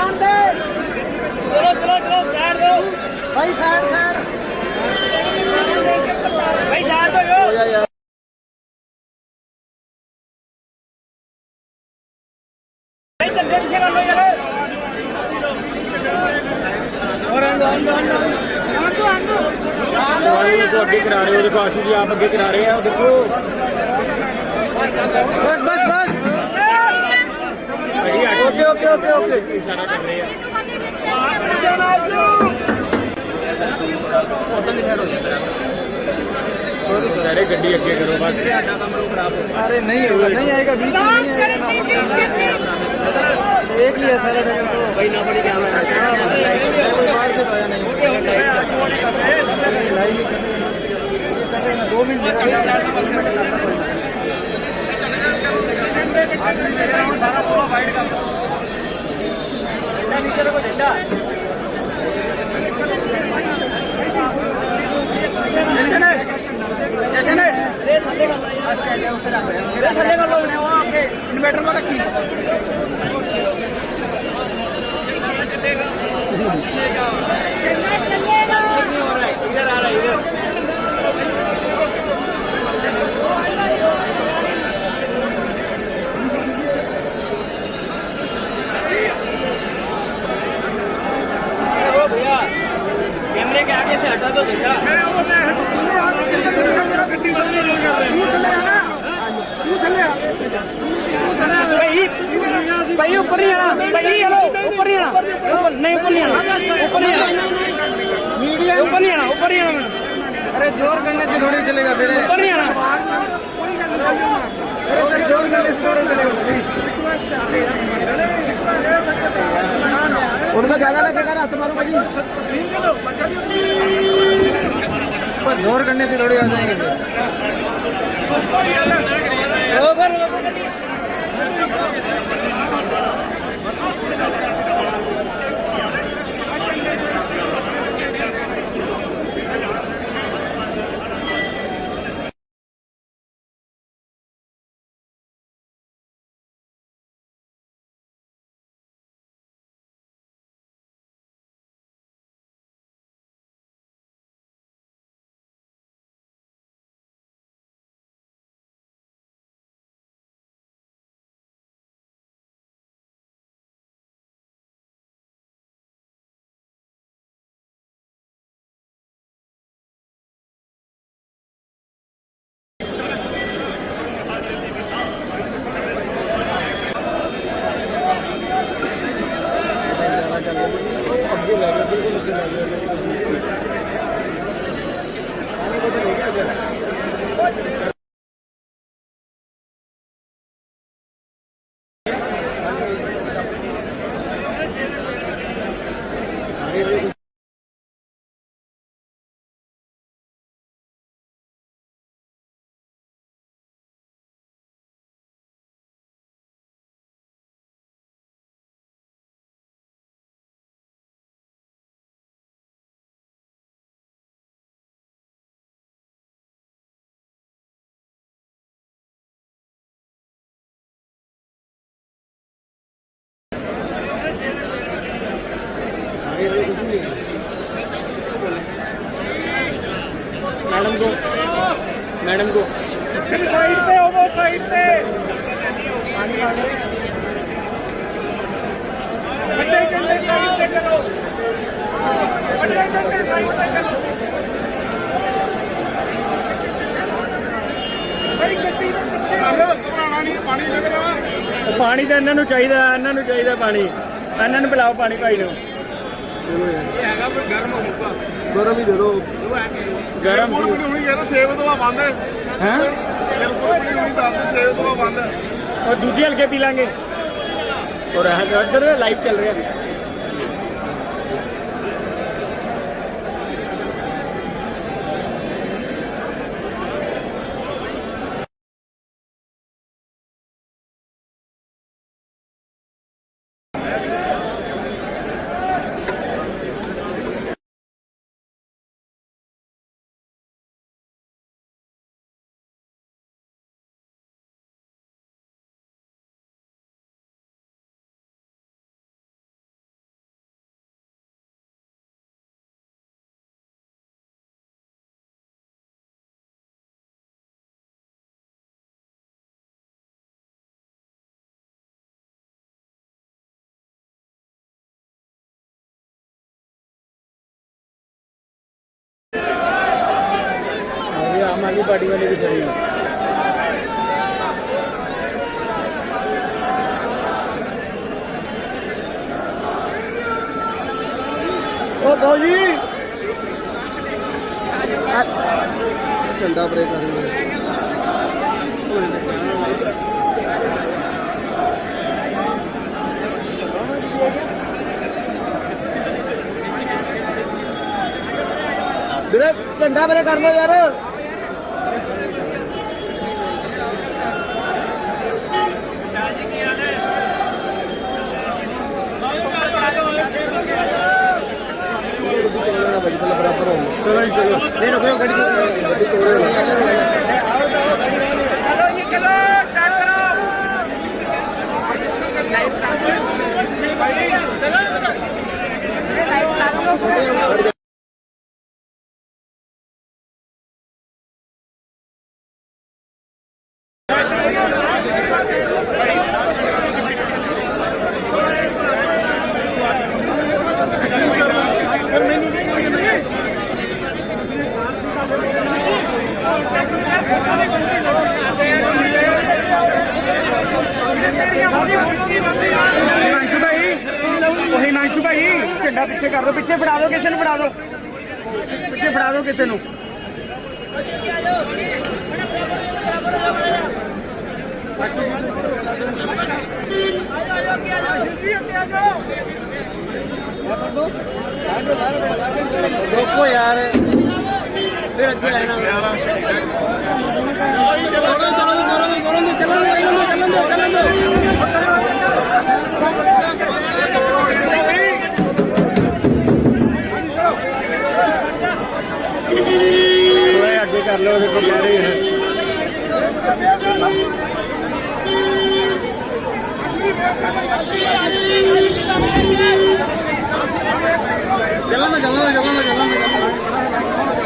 ਜਾਣਦੇ ਜਾਣਦੇ ਚਲੋ ਚਲੋ ਚਲੋ ਸਾਈਡ ਦਿਓ। ਭਾਈ ਸਾਈਡ ਸਾਈਡ। ਭਾਈ ਸਾਈਡ ਦਿਓ ਅੱਗੇ ਕਰਾ ਰਹੇ ਹੋ ਦੇਖੋ ਆਸ਼ੂ ਜੀ ਆਪ ਅੱਗੇ ਕਰਾ ਰਹੇ ਆ ਦੇਖੋ। ਬਸ ਬਸ ओके ओके ओके ओके। अरे गड्डी अगे करो बस। अरे नहीं होगा नहीं आएगा बीच में एक ही है सारे भाई ना पड़ी क्या हाँ, तो नहीं तो दो मिनट। अच्छा, अच्छा, अच्छा, हाँ, ਵਾਈਡ ਕਰ ਇੰਨਾ ਨੀਚੇ ਰੱਖੋ ਜਿੱਡਾ ਜਸ਼ਨ ਜਸ਼ਨ ਆ ਸਟੈਂਡ ਉੱਤੇ ਰੱਖ ਰਿਹਾ ਫਿਰ ਥੱਲੇ ਕਰ ਲਓ। ਉਹ ਅੱਗੇ ਇਨਵਰਟਰ ਕੋਲ ਰੱਖੀ। ਚੱਲੇਗਾ ਚੱਲੇਗਾ ਚੱਲੇਗਾ ਹੋ ਰਿਹਾ ਇਧਰ ਆ ਰਿਹਾ ਇਧਰ। लगेगा ना तुम्हारा भाई पर जोर करने से थोड़ी आ जाएंगे फिर Pode ਮੈਡਮ ਕੋ। ਸਾਈਡ ਤੇ ਹੋਵੋ ਸਾਈਡ ਤੇ ਹਾਂਜੀ ਹਾਂਜੀ ਸਾਈਡ ਤੇ ਕਰੋ ਵੱਡੇ ਕੰਡੇ ਸਾਈਡ ਤੇ ਕਰੋ ਪਾਣੀ ਲੱਗਦਾ ਤਾਂ ਇਹਨਾਂ ਨੂੰ ਚਾਹੀਦਾ, ਇਹਨਾਂ ਨੂੰ ਚਾਹੀਦਾ ਪਾਣੀ। ਇਹਨਾਂ ਨੂੰ ਪਿਲਾਓ ਪਾਣੀ ਭਾਈ ਨੂੰ। ਇਹ ਗਰਮ ਹੀ ਦੇ ਦੋ ਗਰਮ ਸੀ। ਨਹੀਂ ਹੋਣੀ ਯਾਰ 6 ਤੋਂ ਬੰਦ ਹੈ। ਹੈ? ਬਿਲਕੁਲ ਹੋਣੀ ਦੱਸ ਦੇ 6 ਤੋਂ ਬੰਦ ਹੈ। ਔਰ ਦੂਜੀ ਹਲਕੇ ਪੀ ਲਾਂਗੇ। ਔਰ ਇੱਧਰ ਲਾਈਵ ਚੱਲ ਰਿਹਾ। दूसरी पार्टी वाले भी चाहिए झंडा ब्रेक कर झंडा ब्रेक कर लो यार। ¡Vamos! ¡Vamos! ¡Vamos! ਦਿਓ ਪਿੱਛੇ ਫੜਾ ਦਿਓ ਕਿਸੇ ਨੂੰ ਫੜਾ ਦਿਓ। ਪਿੱਛੇ ਫੜਾ ਦਿਓ ਕਿਸੇ ਨੂੰ। ਰੋਕੋ ਯਾਰ। ਫਿਰ ਅੱਗੇ ਲੈਣਾ ਚਲੋ ਚਲੋ ਚਲੋ ਚਲੋ ਚੱਲਣ ਦੋ ਚੱਲਣ ਦੋ ਚੱਲਣ ਦੋ कर लो देखो कह रही है जलाना जलाना जलाना जलाना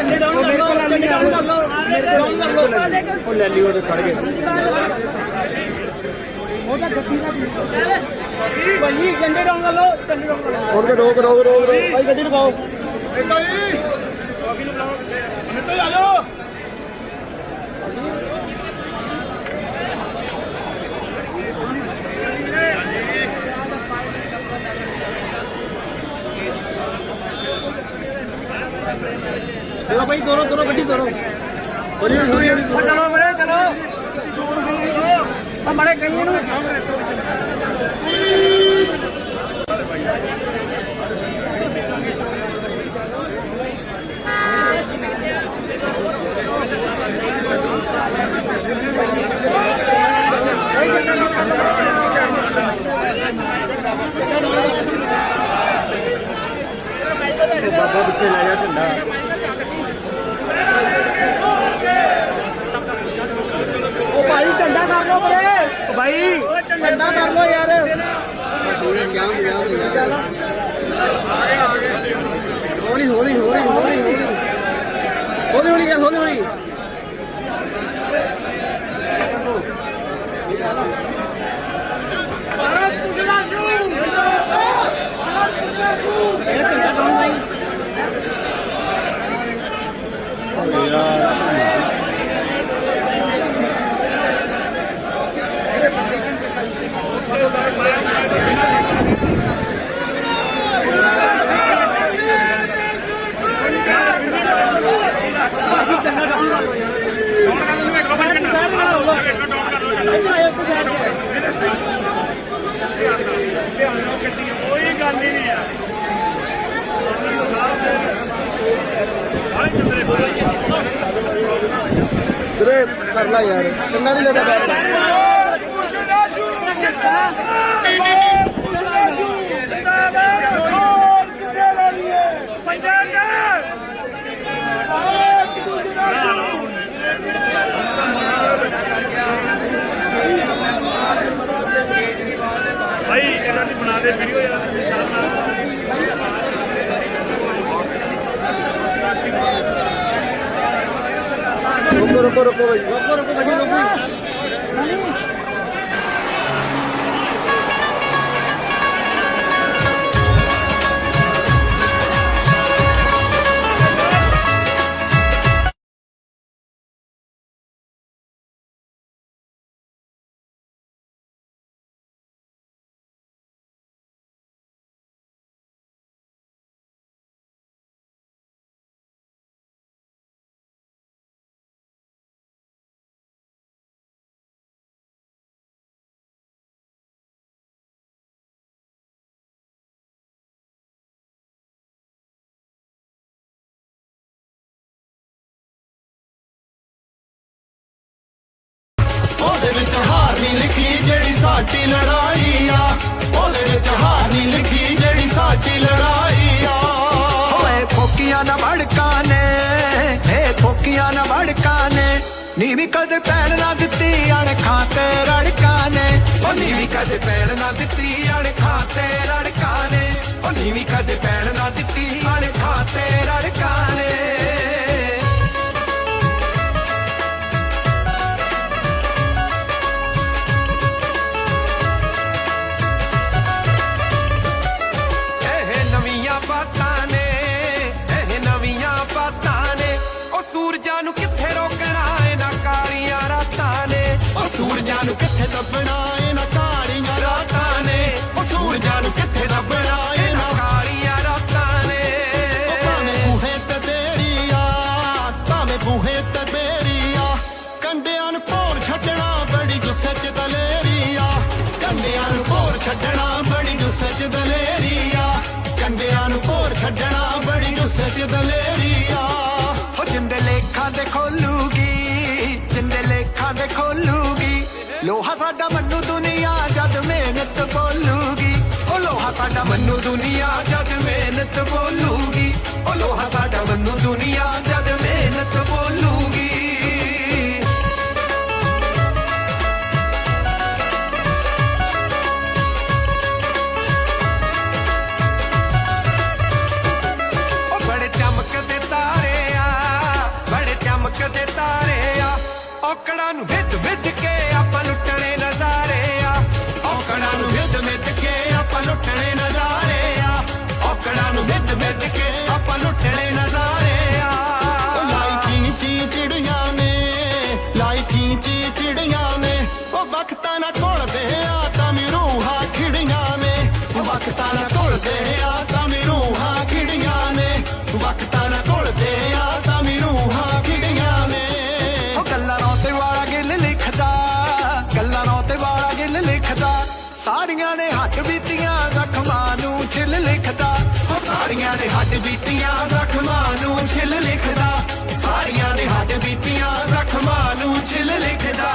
ਝੰਡੇ ਡਾਊਨ ਕਰ ਲਓ ਝੰਡੇ ਡਾਊਨ ਕਰ ਲਓ। ਡਾਊਨ ਕਰ ਲਓ ਉਹ ਲੈ ਲਈ ਉਹ ਤੇ ਖੜ ਗਏ ਭਾਈ ਝੰਡੇ ਡਾਊਨ ਕਰ ਲਓ ਝੰਡੇ ਡਾਊਨ ਕਰ ਲਓ। ਤੇ ਰੋਕ ਰੋਕ ਰੋਕ ਭਾਈ ਗੱਡੀ ਰੁਕਾਓ ਇੱਦਾਂ ਜੀ ਬਾਕੀ ਨੂੰ ਬੁਲਾਓ। ਸਿੱਧੇ ਆ ਜਾਓ। ਚਲੋ ਭਾਈ ਦੋਨੋਂ ਦੋਨੋਂ ਗੱਡੀ ਦੋਨੋਂ ਹੌਲੀ ਹੌਲੀ ਚਲੋ ਵੀਰੇ ਚਲੋ। ਆ ਮੜੇ ਕਈਆਂ ਨੂੰ। ਬਾਬਾ ਪਿੱਛੇ ਲੈ ਜਾ ਝੰਡਾ। ਝੰਡਾ ਕਰ ਲਓ ਵੀਰੇ। ਭਾਈ ਝੰਡਾ ਕਰ ਲਓ ਯਾਰ। ਹੌਲੀ ਹੌਲੀ ਹੌਲੀ ਹੌਲੀ ਹੌਲੀ। ਹੌਲੀ ਹੌਲੀ ਹੌਲੀ। ਕਰ ਲੈ রক্ত রক্ত রক্ত ਨੇ ਨੀ ਵੀ ਕਦੇ ਪੈਣ ਨਾ ਦਿੱਤੀ ਅਣਖਾਂ ਤੇ ਰੜਕਾਂ ਨੇ। ਉਹ ਨੀ ਵੀ ਕਦੇ ਪੈਣ ਨਾ ਦਿੱਤੀ ਅਣਖਾਂ ਤੇ ਰੜਕਾਂ ਨੇ। ਉਹ ਨੀ ਵੀ ਕਦੇ ਪੈਣ ਨਾ ਦਿੱਤੀ ਅਣਖਾਂ ਤੇ ਰੜਕਾਂ ਨੇ। ਇਹ ਨਵੀਆਂ ਬਾਤਾਂ ਨੇ, ਇਹ ਨਵੀਆਂ ਬਾਤਾਂ ਨੇ। ਉਹ ਸੂਰਜਾਂ ਨੂੰ ਕਿੱਥੇ ਰੋਕ ਸੂਰਜਾਂ ਨੂੰ ਕਿੱਥੇ ਦੱਬਣਾ ਇਹਨਾਂ ਕਾਲੀਆਂ ਰਾਤਾਂ ਨੇ ਉਹ ਸੂਰਜਾਂ ਨੂੰ ਕਿੱਥੇ ਦੱਬਣਾ ਇਹਨਾਂ ਕਾਲੀਆਂ ਰਾਤਾਂ ਨੇ ਉਹ ਭਾਵੇਂ ਬੂਹੇ ਤੇ ਤੇਰੀ ਆ ਭਾਵੇਂ ਬੂਹੇ ਤੇ ਮੇਰੀ ਆ ਕੰਡਿਆਂ ਨੂੰ ਭੋਰ ਛੱਡਣਾ ਬੜੀ ਗੁੱਸੇ ਚ ਦਲੇਰੀ ਆ ਕੰਡਿਆਂ ਨੂੰ ਭੋਰ ਛੱਡਣਾ ਬੜੀ ਗੁੱਸੇ ਚ ਦਲੇਰੀ ਆ ਕੰਡਿਆਂ ਨੂੰ ਭੋਰ ਛੱਡਣਾ ਬੜੀ ਗੁੱਸੇ ਚ ਦਲੇਰੀ ਆ ਲੋਹਾ ਸਾਡਾ ਮੰਨੂ ਦੁਨੀਆ ਜਦ ਮਿਹਨਤ ਬੋਲੂਗੀ। ਉਹ ਲੋਹਾ ਸਾਡਾ ਮੰਨੂ ਦੁਨੀਆ ਜਦ ਮਿਹਨਤ ਬੋਲੂਗੀ। ਉਹ ਲੋਹਾ ਸਾਡਾ ਮੰਨੂ ਦੁਨੀਆ ਜਦ ਮਿਹਨਤ ਬੋਲੂ। ਨੇ ਹੱਟ ਬੀਤੀਆਂ ਜ਼ਖਮਾਂ ਨੂੰ ਛਿੱਲ ਲਿਖਦਾ। ਸਾਰੀਆਂ ਨੇ ਹੱਟ ਬੀਤੀਆਂ ਜ਼ਖਮਾਂ ਨੂੰ ਛਿੱਲ ਲਿਖਦਾ।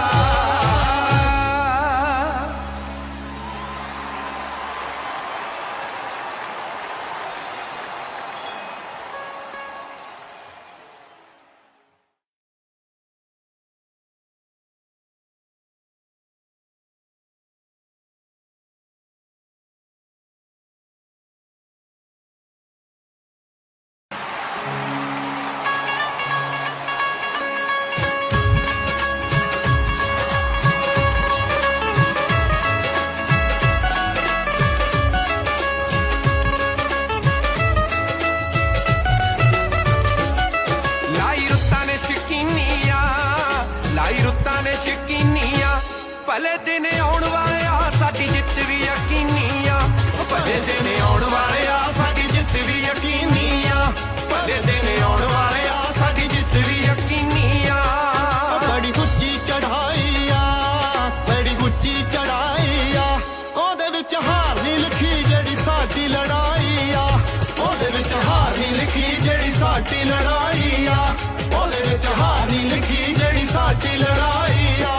ਲੜਾਈ ਆ ਉਹਦੇ ਵਿੱਚ ਹਾਰ ਨਹੀਂ ਲਿਖੀ ਜਿਹੜੀ ਸਾਡੀ ਲੜਾਈ ਆ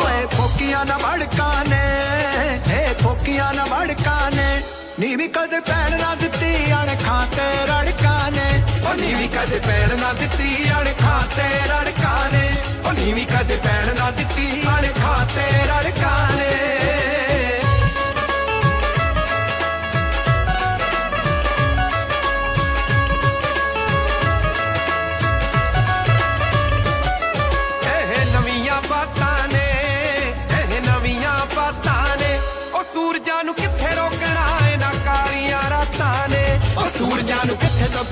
ਓਏ ਫੋਕੀਆਂ ਨਾ ਵੜਕਾਂ ਨੇ, ਏ ਫੋਕੀਆਂ ਨਾ ਵੜਕਾਂ ਨੇ। ਨੀ ਵੀ ਕਦੇ ਪੈਣ ਨਾ ਦਿੱਤੀ ਅਣਖਾਂ ਤੇ ਰੜਕਾਂ ਨੇ। ਉਹ ਨੀ ਵੀ ਕਦੇ ਪੈਣ ਨਾ ਦਿੱਤੀ ਅਣਖਾਂ ਤੇ ਰੜਕਾਂ ਨੇ। ਉਹ ਨੀ ਵੀ ਕਦੇ ਪੈਣ ਨਾ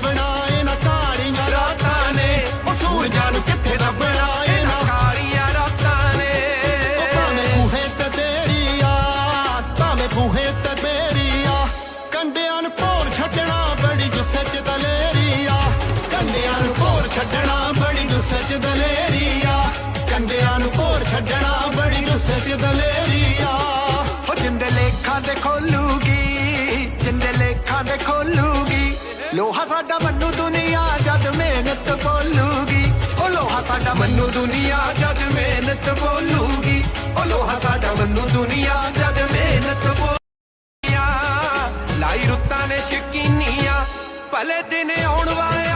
ਨੂੰ ਕਿੱਥੇ ਦੱਬਣਾ ਕਾਲੀਆਂ ਰਾਤਾਂ ਨੇ। ਉਹ ਸੂਰਜਾਂ ਨੂੰ ਕਿੱਥੇ ਦੱਬਣਾ, ਇਹਨਾਂ ਕਾਲੀਆਂ ਰਾਤਾਂ ਨੇ। ਉਹ ਭਾਵੇਂ ਬੂਹੇ ਤੇ ਤੇਰੀ ਆ, ਭਾਵੇਂ ਬੂਹੇ ਤੇ ਮੇਰੀ ਆ। ਕੰਡਿਆਂ ਨੂੰ ਭੋਰ ਛੱਡਣਾ ਬੜੀ ਗੁੱਸੇ ਚ ਦਲੇਰੀ ਆ। ਕੰਡਿਆਂ ਨੂੰ ਭੋਰ ਛੱਡਣਾ ਬੜੀ ਗੁੱਸੇ ਚ ਦਲੇਰੀ ਆ। ਕੰਡਿਆਂ ਨੂੰ ਭੋਰ ਛੱਡਣਾ ਬੜੀ ਗੁੱਸੇ ਚ ਦਲੇਰੀ ਆ। ਉਹ ਜਿੰਦੇ ਲੇਖਾਂ ਦੇ ਖੋਲੂਗੀ, ਜਿੰਦੇ ਲੇਖਾਂ ਦੇ ਖੋਲੂਗੀ। ਲੋਹਾ ਸਾਡਾ ਮੰਨੂ ਦੁਨੀਆ ਜਦ ਮਿਹਨਤ ਬੋਲੂਗੀ। ਉਹ ਲੋਹਾ ਸਾਡਾ ਮੰਨੂ ਦੁਨੀਆ ਜਦ ਮਿਹਨਤ ਬੋਲੂਗੀ। ਉਹ ਲੋਹਾ ਸਾਡਾ ਮੰਨੂ ਦੁਨੀਆ ਜਦ ਮਿਹਨਤ ਬੋਲੂਗੀ। ਲਾਈ ਰੁੱਤਾਂ ਨੇ ਸ਼ਕੀਨੀਆਂ, ਭਲੇ ਦਿਨ ਆਉਣ ਵਾਲੇ